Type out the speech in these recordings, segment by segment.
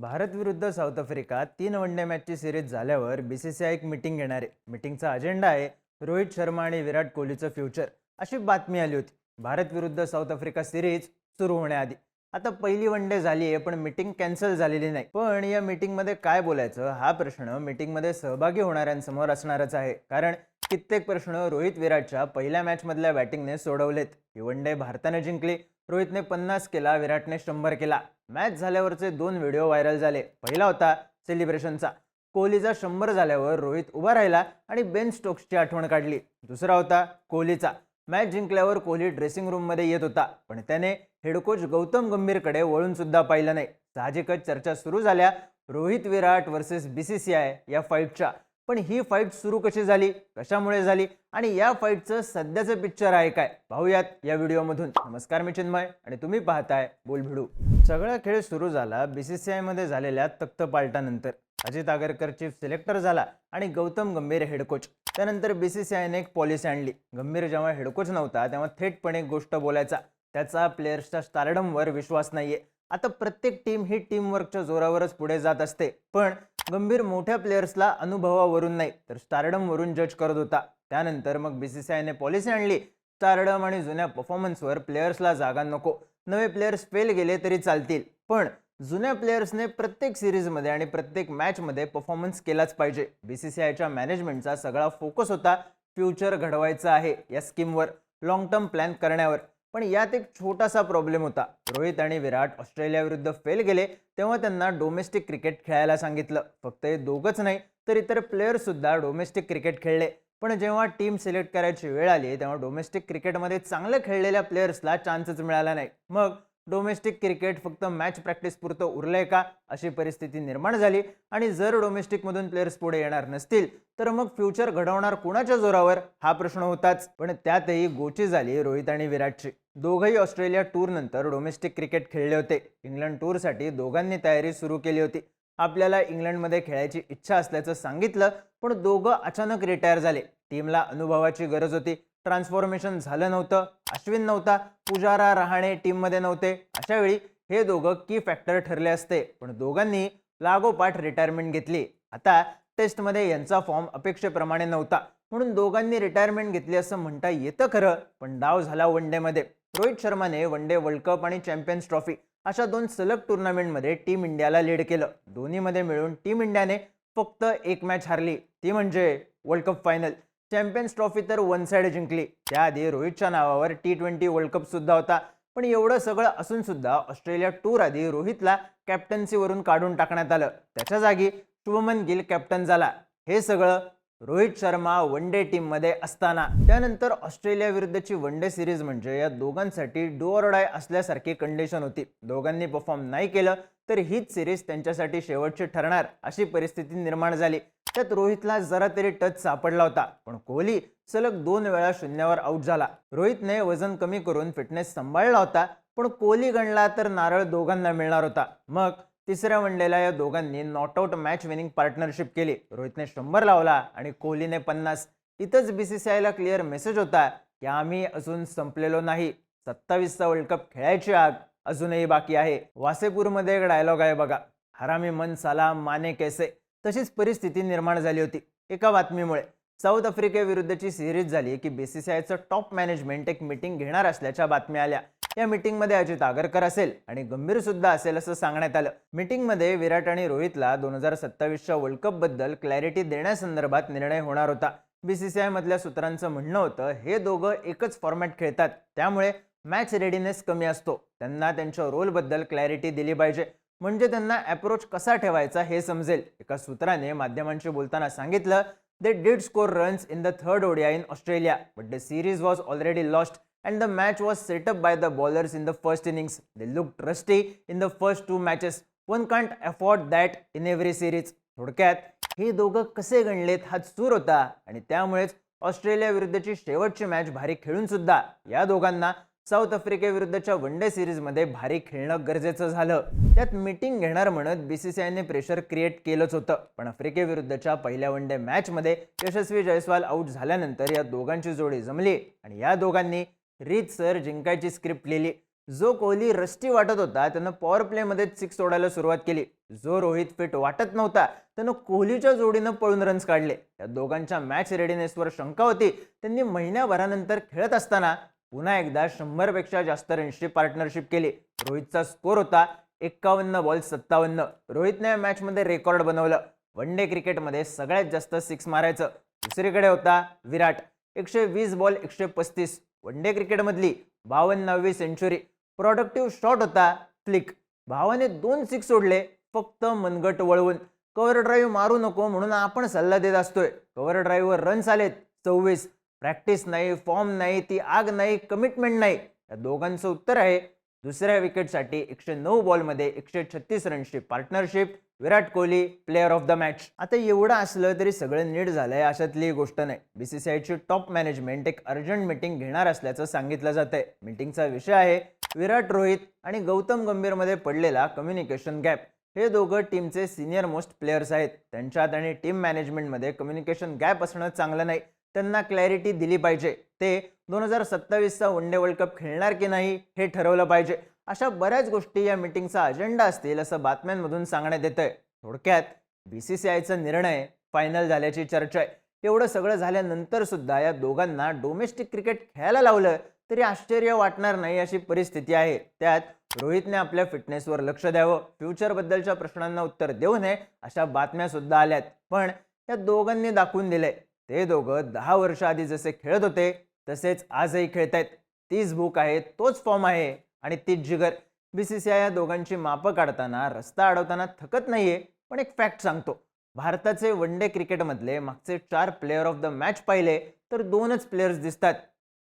भारत विरुद्ध South Africa तीन one day मॅचची सिरीज झाल्यावर बी सी सी आय एक मिटिंग घेणार. आहे मिटिंगचा अजेंडा आहे रोहित शर्मा आणि विराट कोहलीचं फ्युचर अशी बातमी आली होती. भारत विरुद्ध साऊथ आफ्रिका सिरीज सुरू होण्याआधी. आता पहिली वन डे झाली आहे पण मिटिंग कॅन्सल झालेली नाही. पण या मीटिंगमध्ये काय बोलायचं? हा प्रश्न मीटिंगमध्ये सहभागी होणाऱ्यांसमोर असणारच आहे. कारण कित्येक प्रश्न रोहित विराटच्या पहिल्या मॅचमधल्या बॅटिंगने सोडवलेत. ही वन डे भारताने जिंकली रोहितने पन्नास केला विराटने शंभर केला. मॅच झाल्यावरचे दोन व्हिडिओ व्हायरल झाले. पहिला होता सेलिब्रेशनचा. कोहलीचा शंभर झाल्यावर रोहित उभा राहिला आणि बेन स्टोक्सची आठवण काढली. दुसरा होता कोहलीचा. मॅच जिंकल्यावर कोहली ड्रेसिंग रूममध्ये येत होता पण त्याने हेडकोच गौतम गंभीरकडे वळून सुद्धा पाहिलं नाही. साहजिकच चर्चा सुरू झाल्या. Rohit Virat versus B C C I या फाईटच्या पण ही फाईट सुरू कशी झाली? कशामुळे झाली? आणि या फाईटचं सध्याचं पिक्चर आहे काय? पाहूयात या व्हिडिओमधून. नमस्कार मी चिन्मय आणि तुम्ही पाहताय बोल भिडू सगळा खेळ सुरू झाला बीसीसीआयमध्ये झालेल्या तख्तपालटानंतर अजित आगरकर चीफ सिलेक्टर झाला आणि गौतम गंभीर हेड कोच त्यानंतर बीसीसीआयने एक पॉलिसी आणली. गंभीर जेव्हा हेड कोच नव्हता तेव्हा थेटपणे एक गोष्ट बोलायचा. त्याचा प्लेयर्सच्या स्टारडमवर विश्वास नाहीये. आता प्रत्येक टीम ही टीमवर्कच्या जोरावरच पुढे जात असते. पण गंभीर मोठ्या प्लेयर्सला अनुभवावरून नाही तर स्टारडमवरून जज करत होता. त्यानंतर मग बी सी सी आयने पॉलिसी आणली. स्टारडम आणि जुन्या परफॉर्मन्सवर प्लेयर्सला जागा नको. नवे प्लेयर्स फेल गेले तरी चालतील. पण जुन्या प्लेयर्सने प्रत्येक सिरीजमध्ये आणि प्रत्येक मॅचमध्ये परफॉर्मन्स केलाच पाहिजे. बी सी सी आयच्या मॅनेजमेंटचा सगळा फोकस होता. फ्युचर घडवायचं आहे या स्कीमवर. लाँग टर्म प्लॅन करण्यावर. पण यात एक छोटासा प्रॉब्लेम होता. रोहित आणि विराट ऑस्ट्रेलियाविरुद्ध फेल गेले तेव्हा त्यांना डोमेस्टिक क्रिकेट खेळायला सांगितलं. फक्त हे दोघंच नाही तर इतर प्लेअर्ससुद्धा डोमेस्टिक क्रिकेट खेळले. पण जेव्हा टीम सिलेक्ट करायची वेळ आली तेव्हा डोमेस्टिक क्रिकेटमध्ये चांगलं खेळलेल्या प्लेयर्सला चान्सच मिळाला नाही. मग डोमेस्टिक क्रिकेट फक्त मॅच प्रॅक्टिस पुरतं उरलंय का अशी परिस्थिती निर्माण झाली. आणि जर डोमेस्टिकमधून प्लेयर्स पुढे येणार नसतील तर मग फ्युचर घडवणार कुणाच्या जोरावर? हा प्रश्न होताच. पण त्यातही गोची झाली रोहित आणि विराटची. दोघंही ऑस्ट्रेलिया टूरनंतर डोमेस्टिक क्रिकेट खेळले होते. इंग्लंड टूरसाठी दोघांनी तयारी सुरू केली होती. आपल्याला इंग्लंडमध्ये खेळायची इच्छा असल्याचं सांगितलं पण दोघं अचानक रिटायर झाले. टीमला अनुभवाची गरज होती. ट्रान्सफॉर्मेशन झालं नव्हतं अश्विन नव्हता पुजारा रहाणे टीममध्ये नव्हते. अशावेळी हे दोघं की फॅक्टर ठरले असते. पण दोघांनी लागोपाठ रिटायरमेंट घेतली. आता टेस्टमध्ये यांचा फॉर्म अपेक्षेप्रमाणे नव्हता. म्हणून दोघांनी रिटायरमेंट घेतली असं म्हणता येतं खरं पण डाव झाला वन डेमध्ये रोहित शर्माने वन डे वर्ल्ड कप आणि चॅम्पियन्स ट्रॉफी अशा दोन सलग टुर्नामेंटमध्ये टीम इंडियाला लीड केलं. दोन्हीमध्ये मिळून टीम इंडियाने फक्त एक मॅच हारली. ती म्हणजे world cup final champions trophy तर वन साइड जिंकली. त्याआधी रोहितच्या नावावर टी ट्वेंटी वर्ल्ड कप सुद्धा होता. पण एवढं सगळं असून सुद्धा ऑस्ट्रेलिया टूर आधी रोहितला कॅप्टन्सीवरून काढून टाकण्यात आलं. त्याच्या जागी शुभमन गिल कॅप्टन झाला. हे सगळं रोहित शर्मा वन डे टीममध्ये असताना. त्यानंतर ऑस्ट्रेलिया विरुद्धची वन डे सिरीज म्हणजे या दोघांसाठी डोअरडाय असल्यासारखी कंडिशन होती. दोघांनी परफॉर्म नाही केलं तर हीच सिरीज त्यांच्यासाठी शेवटची ठरणार अशी परिस्थिती निर्माण झाली. त्यात रोहितला जरा तरी टच सापडला होता पण कोहली सलग दोन वेळा शून्यावर आऊट झाला. रोहितने वजन कमी करून फिटनेस सांभाळला होता पण कोहली गणला तर नारळ दोघांना मिळणार होता. मग तिसऱ्या वनडेला या दोघांनी not out match winning partnership केली. रोहितने शंभर लावला आणि कोहलीने पन्नास. इथंच बीसीसीआयला क्लिअर मेसेज होता की आम्ही अजून संपलेलो नाही. सत्तावीसचा वर्ल्ड कप खेळायची आग अजूनही बाकी आहे. वासेपूरमध्ये एक डायलॉग आहे बघा. हरामी मन साला माने कैसे? तशीच परिस्थिती निर्माण झाली होती. एका बातमीमुळे साऊथ आफ्रिकेविरुद्धची सिरीज झाली की बीसीसीआयचं टॉप मॅनेजमेंट एक मिटिंग घेणार असल्याच्या बातम्या आल्या. या मीटिंगमध्ये अजित आगरकर असेल आणि गंभीर सुद्धा असेल असं सांगण्यात आलं. मीटिंगमध्ये विराट आणि रोहितला दोन हजार सत्तावीसच्या वर्ल्ड कपबद्दल क्लॅरिटी देण्यासंदर्भात निर्णय होणार होता. बीसीसीआय मधल्या सूत्रांचं म्हणणं होतं हे दोघं एकच फॉर्मॅट खेळतात. त्यामुळे मॅच रेडीनेस कमी असतो. त्यांना त्यांच्या रोलबद्दल क्लॅरिटी दिली पाहिजे. म्हणजे त्यांना अप्रोच कसा ठेवायचा हे समजेल. एका सूत्राने माध्यमांशी बोलताना सांगितलं they did score runs in the third ODI in Australia but the series was already lost and the match was set up by the bowlers in the first innings they looked rusty in the first two matches one can't afford that in every series थोडक्यात हे दोघं कसे गणलेत? हा सूर होता. आणि त्यामुळेच Australia विरुद्धची शेवटची मॅच भारी खेळून सुद्धा या दोघांना साऊथ आफ्रिकेविरुद्धच्या वन डे सिरीजमध्ये भारी खेळणं गरजेचं झालं. त्यात मीटिंग घेणार म्हणत बीसीसीआयने प्रेशर क्रिएट केलंच होतं. पण आफ्रिकेविरुद्धच्या पहिल्या वन डे मॅचमध्ये यशस्वी जयस्वाल आऊट झाल्यानंतर या दोघांची जोडी जमली आणि या दोघांनी रीत सर जिंकायची स्क्रिप्ट लिहिली. जो कोहली रस्टी वाटत होता त्यानं पॉवर प्लेमध्ये सिक्स सोडायला सुरुवात केली. जो रोहित फिट वाटत नव्हता त्यानं कोहलीच्या जोडीनं पळून रन्स काढले. या दोघांच्या मॅच रेडीनेसवर शंका होती. त्यांनी महिन्याभरानंतर खेळत असताना पुन्हा एकदा शंभरपेक्षा जास्त रन्सची पार्टनरशिप केली. रोहितचा स्कोर होता एक्कावन्न बॉल सत्तावन्न. रोहितने या मॅचमध्ये रेकॉर्ड बनवलं. वन डे क्रिकेटमध्ये सगळ्यात जास्त सिक्स मारायचं. दुसरीकडे होता विराट. एकशे वीस बॉल एकशे पस्तीस. वन डे क्रिकेटमधली बावन्नावी सेंचुरी प्रॉडक्टिव्ह शॉट होता फ्लिक भावाने दोन सिक्स सोडले फक्त मनगट वळवून. कव्हर ड्राईव्ह मारू नको म्हणून आपण सल्ला देत असतोय. कव्हर ड्राईव्हवर रन्स आलेत. सव्वीस. प्रॅक्टिस नाही फॉर्म नाही ती आग नाही कमिटमेंट नाही. या दोघांचं उत्तर आहे दुसऱ्या विकेटसाठी एकशे नऊ बॉलमध्ये एकशे छत्तीस रनची partnership Virat Kohli player of the match आता एवढं असलं तरी सगळं नीट झालंय अशातली गोष्ट नाही. बीसीसीआयची टॉप मॅनेजमेंट एक अर्जंट मीटिंग घेणार असल्याचं सांगितलं जात आहे मीटिंगचा विषय आहे विराट रोहित आणि गौतम गंभीरमध्ये पडलेला कम्युनिकेशन गॅप हे दोघं टीमचे सिनियर मोस्ट प्लेयर्स आहेत. त्यांच्यात आणि टीम मॅनेजमेंटमध्ये कम्युनिकेशन गॅप असणं चांगलं नाही. त्यांना क्लॅरिटी दिली पाहिजे. ते दोन हजार सत्तावीसचा वन डे वर्ल्ड कप खेळणार की नाही हे ठरवलं पाहिजे. अशा बऱ्याच गोष्टी या मीटिंगचा अजेंडा असतील असं बातम्यांमधून सांगण्यात येतंय. थोडक्यात बी सी सी आयचा निर्णय फायनल झाल्याची चर्चा आहे. एवढं सगळं झाल्यानंतर सुद्धा या दोघांना डोमेस्टिक क्रिकेट खेळायला लावलं तरी आश्चर्य वाटणार नाही अशी परिस्थिती आहे. त्यात रोहितने आपल्या फिटनेसवर लक्ष द्यावं फ्युचरबद्दलच्या प्रश्नांना उत्तर देऊ नये अशा बातम्या सुद्धा आल्यात. पण या दोघांनी दाखवून दिलंय. ते दोघं दहा वर्ष आधी जसे खेळत होते तसेच आजही खेळत आहेत. तीच भूक आहे तोच फॉर्म आहे आणि तीच जिगर. बी सी सी आय या दोघांची मापं काढताना रस्ता अडवताना थकत नाहीये पण एक फॅक्ट सांगतो. भारताचे वन डे क्रिकेटमधले मागचे चार प्लेअर ऑफ द मॅच पाहिले तर दोनच प्लेयर्स दिसतात.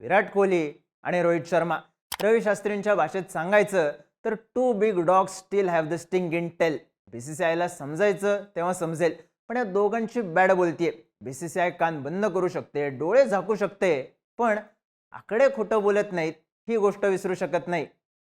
विराट कोहली आणि रोहित शर्मा. रवी शास्त्रींच्या भाषेत सांगायचं तर two big dogs still have the sting in tail B C C आयला समजायचं तेव्हा समजेल पण या दोघांची बॅड बोलतीये. बी सी सी आय कान बंद करू शकते डोळे झाकू शकते पण आकडे खोटं बोलत नाहीत ही गोष्ट विसरू शकत नाही.